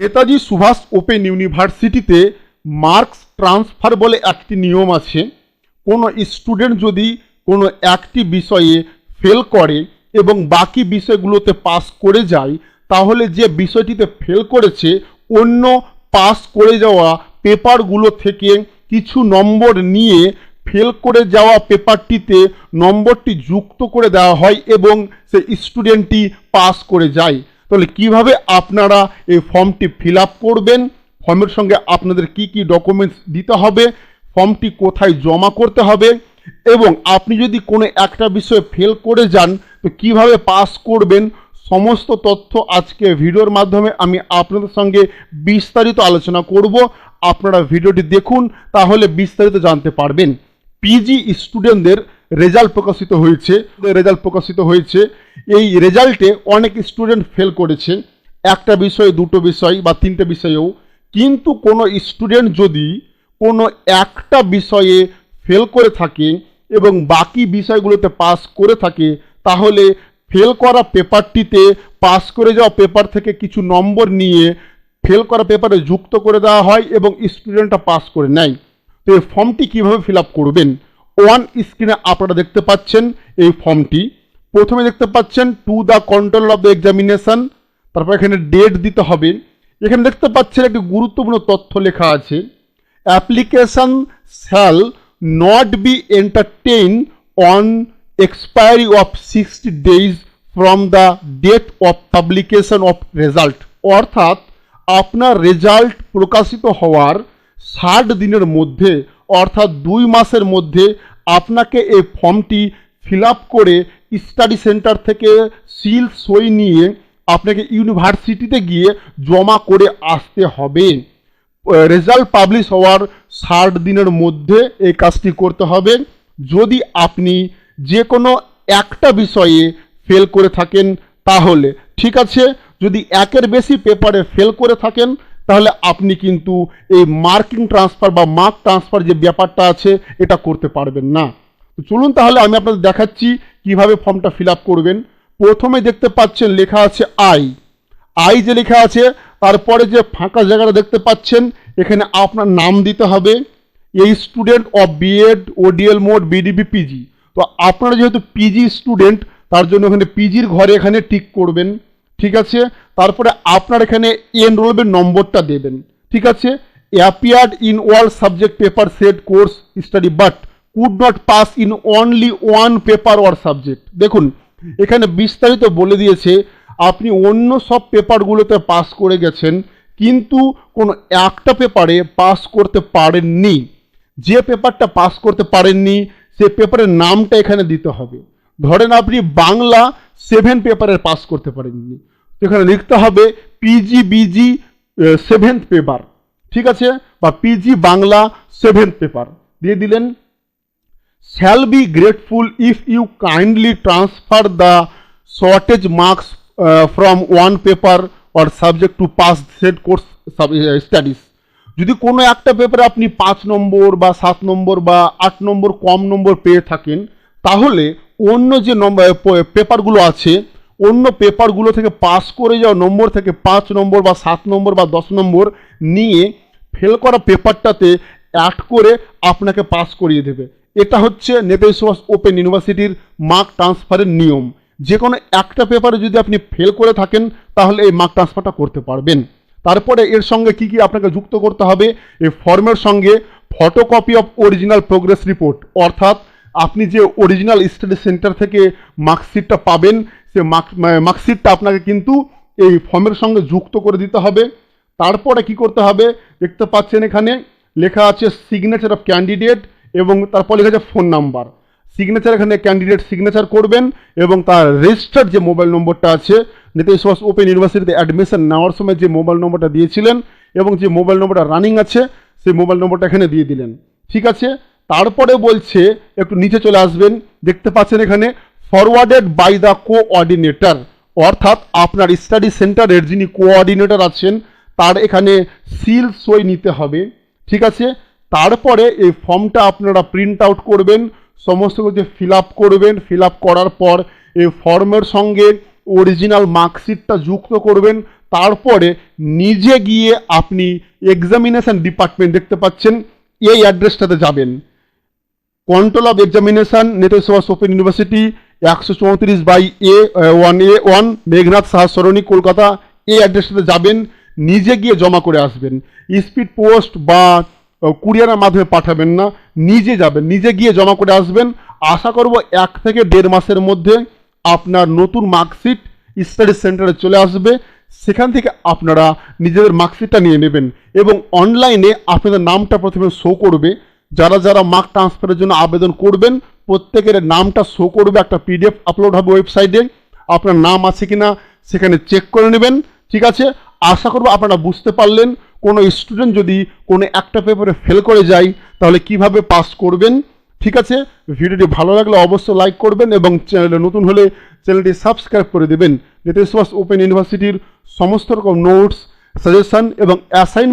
Netaji Subhas open ইউনিভার্সিটিতে marks transfer বলে একটি নিয়ম আছে, কোনো স্টুডেন্ট যদি কোনো একটি বিষয়ে ফেল করে এবং বাকি বিষয়গুলোতে পাস করে যায়, তাহলে যে বিষয়টিতে ফেল করেছে, অন্য পাস করে যাওয়া পেপারগুলো থেকে কিছু নম্বর নিয়ে ফেল করে যাওয়া পেপারটিতে নম্বরটি যুক্ত করে দেওয়া হয় এবং সেই স্টুডেন্টটি পাস করে যায়। তাহলে কীভাবে আপনারা এই ফর্মটি ফিল করবেন? ফর্মের সঙ্গে আপনাদের কি কি ডকুমেন্টস দিতে হবে? ফর্মটি কোথায় জমা করতে হবে? এবং আপনি যদি কোনো একটা বিষয়ে ফেল করে যান, তো কীভাবে পাস করবেন? সমস্ত তথ্য আজকে ভিডিওর মাধ্যমে আমি আপনাদের সঙ্গে বিস্তারিত আলোচনা করব। আপনারা ভিডিওটি দেখুন, তাহলে বিস্তারিত জানতে পারবেন। পিজি স্টুডেন্টদের রেজাল্ট প্রকাশিত হয়েছে। রেজাল্ট প্রকাশিত হয়েছে। এই রেজাল্টে অনেক স্টুডেন্ট ফেল করেছে একটা বিষয়ে, দুটো বিষয় বা তিনটে বিষয়েও। কিন্তু কোনো স্টুডেন্ট যদি কোনো একটা বিষয়ে ফেল করে থাকে এবং বাকি বিষয়গুলোতে পাস করে থাকে, তাহলে ফেল করা পেপারটিতে, পাস করে যাওয়া পেপার থেকে কিছু নম্বর নিয়ে ফেল করা পেপারে যুক্ত করে দেওয়া হয় এবং স্টুডেন্টটা পাস করে নেয়। তো এই ফর্মটি কীভাবে ফিল আপ করবেন? ওয়ান স্ক্রিনে আপনারা দেখতে পাচ্ছেন এই ফর্মটি। প্রথমে দেখতে পাচ্ছেন to the control of the examination, তারপর এখানে ডেট দিতে হবে। এখানে দেখতে পাচ্ছেন একটি গুরুত্বপূর্ণ তথ্য লেখা আছে। Application shall not be entertain on expiry of sixty days from the date of publication of result. অর্থাৎ, আপনার রেজাল্ট প্রকাশিত হওয়ার ষাট দিনের মধ্যে অর্থাৎ দুই মাসের মধ্যে আপনাকে এই ফর্মটি ফিল করে স্টাডি সেন্টার থেকে সিল সই নিয়ে আপনাকে ইউনিভার্সিটিতে গিয়ে জমা করে আসতে হবে। রেজাল্ট পাবলিশ হওয়ার ষাট দিনের মধ্যে এই কাজটি করতে হবে। যদি আপনি যে কোনো একটা বিষয়ে ফেল করে থাকেন, তাহলে, ঠিক আছে? যদি একের বেশি পেপারে ফেল করে থাকেন তাহলে আপনি কিন্তু এই মার্কিং ট্রান্সফার বা মার্ক ট্রান্সফার যে ব্যাপারটা আছে, এটা করতে পারবেন না। তো চলুন তাহলে আমি আপনাদের দেখাচ্ছি কীভাবে ফর্মটা ফিল করবেন। প্রথমে দেখতে পাচ্ছেন লেখা আছে আই। আই যে লেখা আছে, তারপরে যে ফাঁকা জায়গাটা দেখতে পাচ্ছেন, এখানে আপনার নাম দিতে হবে। এই student of BEd, ODL mode BDB PG. তো আপনারা যেহেতু পিজি স্টুডেন্ট, তার জন্য এখানে পিজির ঘরে এখানে টিক করবেন। ঠিক আছে? তারপরে আপনার এখানে এনরোলমেন্ট নম্বরটা দেবেন। ঠিক আছে? Appeared in all subject paper set course study but could not pass in only one paper or subject দেখুন, এখানে বিস্তারিত বলে দিয়েছে, আপনি অন্য সব পেপারগুলোতে পাস করে গেছেন, কিন্তু কোনো একটা পেপারে পাস করতে পারেননি। যে পেপারটা পাস করতে পারেননি, সে পেপারের নামটা এখানে দিতে হবে। ধরেন আপনি বাংলা সেভেন পেপারে পাস করতে পারেননি। এখানে লিখতে হবে পিজি বিজি সেভেন্থ পেপার ঠিক আছে? বা পিজি বাংলা সেভেন্থ পেপার দিয়ে দিলেন shall be grateful if you kindly transfer the shortage marks from one paper paper subject to pass set course studies. যদি কোনো একটা পেপারে আপনি পাঁচ নম্বর বা সাত নম্বর বা আট নম্বর কম নম্বর পেয়ে থাকেন, তাহলে অন্য যে নম্বর পেপারগুলো আছে অন্য পেপারগুলো থেকে পাস করে যাওয়া নম্বর থেকে পাঁচ নম্বর বা সাত নম্বর বা দশ নম্বর নিয়ে ফেল করা পেপারটাতে অ্যাড করে আপনাকে পাস করিয়ে দেবে। এটা হচ্ছে নেতাজি সুভাষ ওপেন ইউনিভার্সিটির মার্ক ট্রান্সফারের নিয়ম। যে কোনো একটা পেপারে যদি আপনি ফেল করে থাকেন, তাহলে এই মার্ক ট্রান্সফারটা করতে পারবেন। তারপরে এর সঙ্গে কি কি আপনাকে যুক্ত করতে হবে? এই ফর্মের সঙ্গে photocopy of original progress report অর্থাৎ আপনি যে অরিজিনাল স্টাডি সেন্টার থেকে মার্কশিটটা পাবেন সে মার্কশিটটা আপনাকে কিন্তু এই ফর্মের সঙ্গে যুক্ত করে দিতে হবে। তারপরে কি করতে হবে? দেখতে পাচ্ছেন এখানে লেখা আছে সিগনেচার অফ ক্যান্ডিডেট এবং তারপর লেখা আছে ফোন নাম্বার সিগনেচার এখানে ক্যান্ডিডেট সিগনেচার করবেন এবং তার রেজিস্টার্ড যে মোবাইল নম্বরটা আছে নেতাজি সুভাষ ওপেন ইউনিভার্সিটিতে অ্যাডমিশন নেওয়ার সময় যে মোবাইল নম্বরটা দিয়েছিলেন এবং যে মোবাইল নম্বরটা রানিং আছে, সেই মোবাইল নম্বরটা এখানে দিয়ে দিলেন। ঠিক আছে? তারপরে বলছে, একটু নিচে চলে আসবেন। দেখতে পাচ্ছেন এখানে ফরওয়ার্ডেড বাই দ্য কোঅর্ডিনেটর অর্থাৎ আপনার স্টাডি সেন্টারের যিনি কোঅর্ডিনেটর আছেন, তার এখানে সিল সই নিতে হবে, ঠিক আছে? তারপরে এই ফর্মটা আপনারা প্রিন্ট আউট করবেন, সমস্ত কিছু ফিল আপ করবেন ফিল আপ করার পর এই ফর্মের সঙ্গে অরিজিনাল মার্কশিটটা যুক্ত করবেন, তারপরে নিজে গিয়ে আপনি এক্সামিনেশন ডিপার্টমেন্ট দেখতে পাচ্ছেন, এই অ্যাড্রেসটাতে যাবেন। Control of examination Subhas open university একশো চৌত্রিশ by A one A one Meghnath Saha সরণি, কলকাতা। এই অ্যাড্রেসটাতে যাবেন, নিজে গিয়ে জমা করে আসবেন। স্পিড পোস্ট বা কুরিয়ারের মাধ্যমে পাঠাবেন না, নিজে যাবেন, নিজে গিয়ে জমা করে আসবেন। আশা করব এক থেকে দেড় মাসের মধ্যে আপনার নতুন মার্কশিট স্টাডি সেন্টারে চলে আসবে। সেখান থেকে আপনারা নিজেদের মার্কশিটটা নিয়ে নেবেন এবং অনলাইনে আপনাদের নামটা প্রথমে শো করবে। যারা যারা মার্ক ট্রান্সফারের জন্য আবেদন করবেন প্রত্যেকের নামটা শো করবে, একটা পিডিএফ আপলোড হবে ওয়েবসাইটে আপনার নাম আছে কিনা সেখানে চেক করে নেবেন, ঠিক আছে? আশা করব আপনারা বুঝতে পারলেন, কোনো স্টুডেন্ট যদি কোনো একটা পেপারে ফেল করে যায়, তাহলে কীভাবে পাস করবেন, ঠিক আছে? ভিডিওটি ভালো লাগলে অবশ্যই লাইক করবেন এবং চ্যানেলে নতুন হলে চ্যানেলটি সাবস্ক্রাইব করে দেবেন। সুভাষ ওপেন ইউনিভার্সিটির সমস্ত রকম নোটস সাজেশন এবং অ্যাসাইনমেন্ট